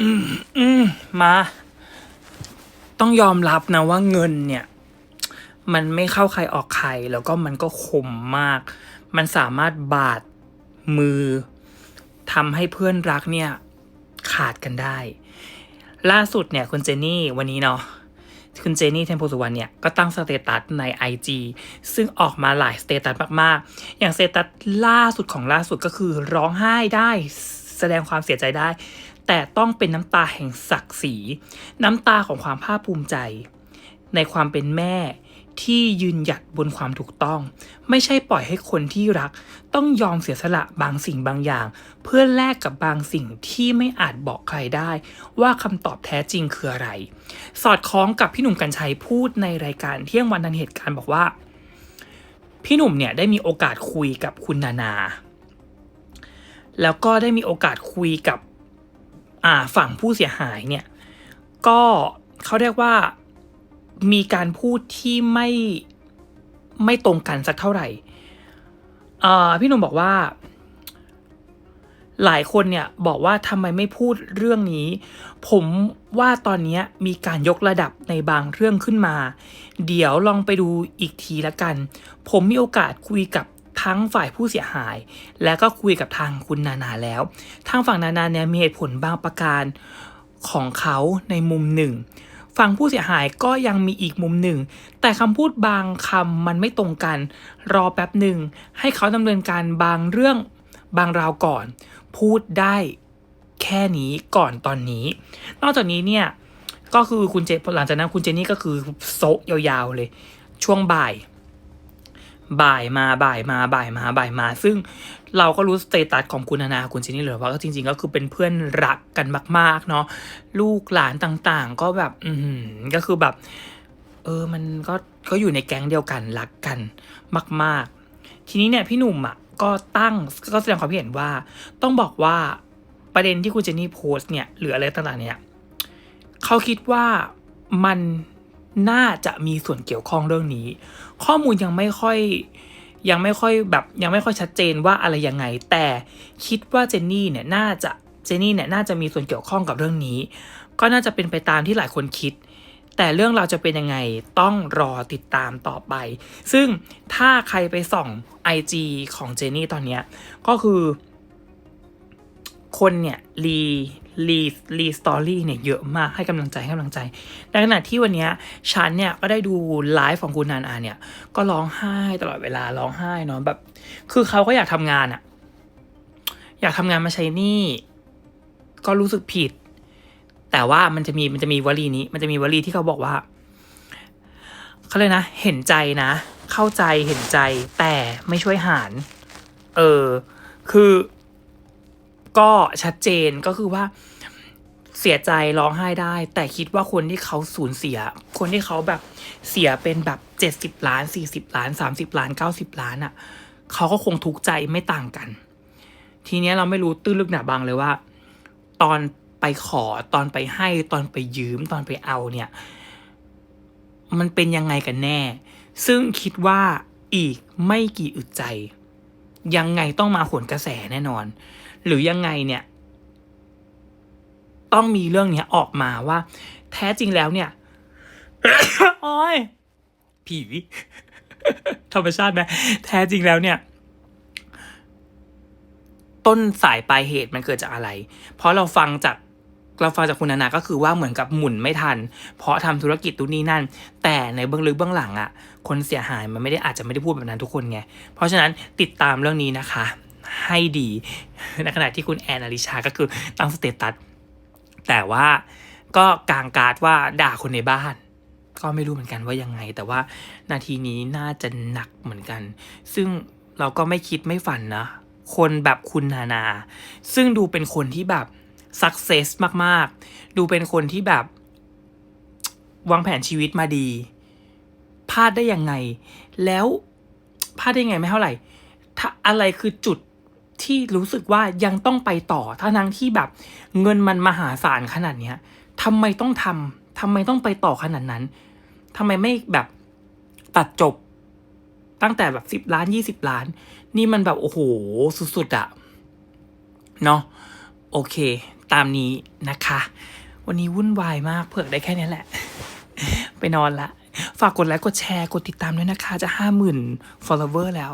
อืมอืมมา ต้องยอมรับนะว่าเงินเนี่ย มันไม่เข้าใครออกใคร แล้วก็มันก็คมมาก มันสามารถบาดมือทำให้เพื่อนรักเนี่ย ขาดกันได้ ล่าสุดเนี่ยคุณเจนี่วันนี้เนาะคุณเจนี่เทมโพสุวรรณเนี่ย ก็ตั้งสเตตัสใน IG ซึ่งออกมาหลายสเตตัสมาก ๆ อย่างสเตตัสล่าสุดของล่าสุดก็คือร้องไห้ได้แสดงความเสียใจได้ แต่ต้องเป็นน้ำตาแห่งศักดิ์ศรี น้ำตาของความภาคภูมิใจ ในความเป็นแม่ที่ยืนหยัดบนความถูกต้อง ไม่ใช่ปล่อยให้คนที่รัก ต้องยอมเสียสละบางสิ่งบางอย่าง เพื่อแลกกับบางสิ่งที่ไม่อาจบอกใครได้ ว่าคำตอบแท้จริงคืออะไร สอดคล้องกับพี่หนุ่มกัญชัยพูดในรายการเที่ยงวันทันเหตุการณ์บอกว่า พี่หนุ่มเนี่ยได้มีโอกาสคุยกับคุณนานา แล้วก็ได้มีโอกาสคุยกับ ฝั่งผู้เสียหายเนี่ยก็เขาเรียกว่ามีการพูดที่ไม่ไม่ตรงกันสักเท่าไหร่พี่หนุ่มบอกว่า หลายคนเนี่ยบอกว่าทำไมไม่พูดเรื่องนี้ ผมว่าตอนนี้มีการยกระดับในบางเรื่องขึ้นมา เดี๋ยวลองไปดูอีกทีละกัน ผมมีโอกาสคุยกับ ทั้งฝ่ายผู้เสียหาย และก็คุยกับทางคุณนานาแล้ว ทางฝั่งนานาเนี่ยมีเหตุผลบางประการของเขาในมุมหนึ่ง ฝั่งผู้เสียหายก็ยังมีอีกมุมหนึ่ง แต่คำพูดบางคำมันไม่ตรงกัน รอแป๊บหนึ่ง ให้เขาดำเนินการบางเรื่องบางราวก่อน พูดได้แค่นี้ก่อนตอนนี้ นอกจากนี้เนี่ยก็คือคุณเจหลังจากนั้นคุณเจนี่ก็คือโซะยาวๆเลย ช่วงบ่าย บ่ายมาบ่ายมาบ่ายมาบ่ายมา ซึ่งเราก็รู้สเตตัสของคุณนาคุณเจนี่เลยว่าก็จริง ๆ ก็คือเป็นเพื่อนรักกันมาก ๆ เนาะลูกหลานต่างๆ ก็แบบ อืก็คือแบบ เออมันก็ก็อยู่ในแก๊งเดียวกันรักกันมาก ๆ ทีนี้เนี่ยพี่หนุ่มอะก็ตั้งก็แสดงความคิดเห็นว่า ต้องบอกว่าประเด็นที่คุณเจนี่โพสต์เนี่ยหรืออะไรต่างๆเนี่ยเขาคิดว่ามัน น่าจะมีส่วนเกี่ยวข้องเรื่องนี้ ข้อมูลยังไม่ค่อยยังไม่ค่อยแบบยังไม่ค่อยชัดเจนว่าอะไรยังไง แต่คิดว่าเจนนี่เนี่ยน่าจะเจนนี่เนี่ยน่าจะมีส่วนเกี่ยวข้องกับเรื่องนี้ ก็น่าจะเป็นไปตามที่หลายคนคิด แต่เรื่องเราจะเป็นยังไงต้องรอติดตามต่อไป ซึ่งถ้าใครไปส่อง IG ของเจนนี่ตอนนี้ก็คือ คนเนี่ยรีรีรีสตอรี่เนี่ยเยอะมากให้กำลังใจให้กำลังใจ ในขณะที่วันนี้ฉันเนี่ยก็ได้ดูไลฟ์ของคุณนานอาเนี่ย ก็ร้องไห้ตลอดเวลาร้องไห้เนาะแบบ คือเขาก็อยากทำงานอะอยากทำงานมาใช้นี่ ก็รู้สึกผิด แต่ว่ามันจะมีมันจะมีวลีนี้ มันจะมีวลีที่เขาบอกว่าเขาเลยนะ เห็นใจนะ เข้าใจเห็นใจแต่ไม่ช่วยหาร เออ คือ ก็ชัดเจนก็คือว่าเสียใจร้องไห้ได้ แต่คิดว่าคนที่เขาสูญเสีย คนที่เขาแบบเสียเป็นแบบเจ็ดสิบล้านสี่สิบล้านสามสิบล้านเก้าสิบล้านอะ่ะเขาก็คงทุกข์ใจไม่ต่างกัน ทีเนี้ยเราไม่รู้ตื้นลึกหนาบางเลยว่า ตอนไปขอตอนไปให้ตอนไปยืมตอนไปเอาเนี่ย มันเป็นยังไงกันแน่ ซึ่งคิดว่าอีกไม่กี่อึดใจ ยังไงต้องมาขวนกระแสแน่นอน หรือยังไงเนี่ย ต้องมีเรื่องเนี้ยออกมาว่า แท้จริงแล้วเนี่ยโอ้ยผีธรรมชาติไหมแท้จริงแล้วเนี่ย ต้นสายปลายเหตุมันเกิดจากอะไร เพราะเราฟังจาก เราฟังจากคุณนานาก็คือว่าเหมือนกับหมุนไม่ทัน เพราะทำธุรกิจตุนนี้นั่น แต่ในเบื้องลึกเบื้องหลังอะ่ะ คนเสียหายมันไม่ได้อาจจะไม่ได้พูดแบบนั้นทุกคนไง เพราะฉะนั้นติดตามเรื่องนี้นะคะ ให้ดีในขณะที่คุณแอนอลิชาก็คือตั้งสเตตัสแต่ว่าก็กางการ์ดว่าด่าคนในบ้าน ก็ไม่รู้เหมือนกันว่ายังไง แต่ว่านาทีนี้น่าจะหนักเหมือนกัน ซึ่งเราก็ไม่คิดไม่ฝันนะ คนแบบคุณนานา ซึ่งดูเป็นคนที่แบบ สักเซสมากๆ ดูเป็นคนที่แบบ วางแผนชีวิตมาดีพลาดได้ยังไง แล้วพลาดได้ยังไงไม่เท่าไหร่ ถ้าอะไรคือจุดที่รู้สึกว่ายังต้องไปต่อทั้งทั้งที่แบบ เงินมันมหาศาลขนาดเนี้ยทำไมต้องทำทำไมต้องไปต่อขนาดนั้นทำไมไม่แบบตัดจบตั้งแต่แบบสิบล้านยี่สิบล้าน นี่มันแบบโอ้โหสุดๆอะเนาะโอเค ตามนี้นะคะ วันนี้วุ่นวายมากเผือกได้แค่นี้แหละ ไปนอนละ ฝากกดไลค์กดแชร์กดติดตามด้วยนะคะ จะห้าหมื่น follower แล้ว